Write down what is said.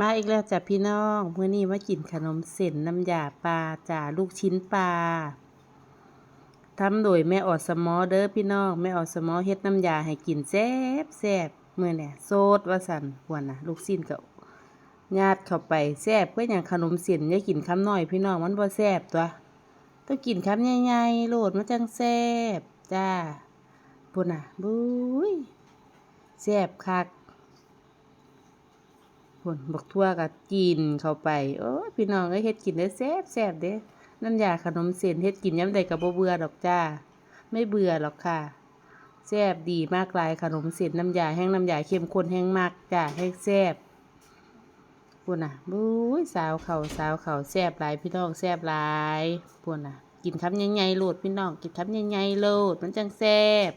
มาอีกแล้วจ้ะพี่น้องเมื้อนี้มากินขนมเส้นน้ำยาปลาจ้าลูกชิ้นปลาทำโดยแม่ออดสมอเด้อพี่น้องแม่ออดสมอเฮ็ดน้ำยาให้กินแซ่บแซ่บเมื้อเนี่ยโซดว่าสันหวนนะลูกชิ้นก็ญาติเข้าไปแซ่บก็อย่างขนมเส้นอย่ากินคำน้อยพี่น้องมันบ่แซ่บตัวต้องกินคำใหญ่ๆโหลดมันจังแซ่บจ้าพุ่นน่ะบุ้ยแซ่บคัก ผลบักทั่วกับกินเข้าไป โอ้พี่น้องก็เฮ็ดกินได้แซ่บแซ่บเด้น้ำยาขนมเส้นเฮ็ดกินยามใดก็บ่เบื่อดอกจ้า ไม่เบื่อหรอกค่ะแซ่บดีมากลายขนมเส้นน้ำยาแห้งน้ำยาเข้มข้นแห้งมากจ้าให้งแซ่บพุ่นน่ะบุ้ยสาวเขาสาวเข่าแซ่บหลายพี่น้องแซ่บหลายพุ่นน่ะ กินคำใหญ่ๆโลดพี่น้องกินคำใหญ่ๆโลดมันจังแซ่บ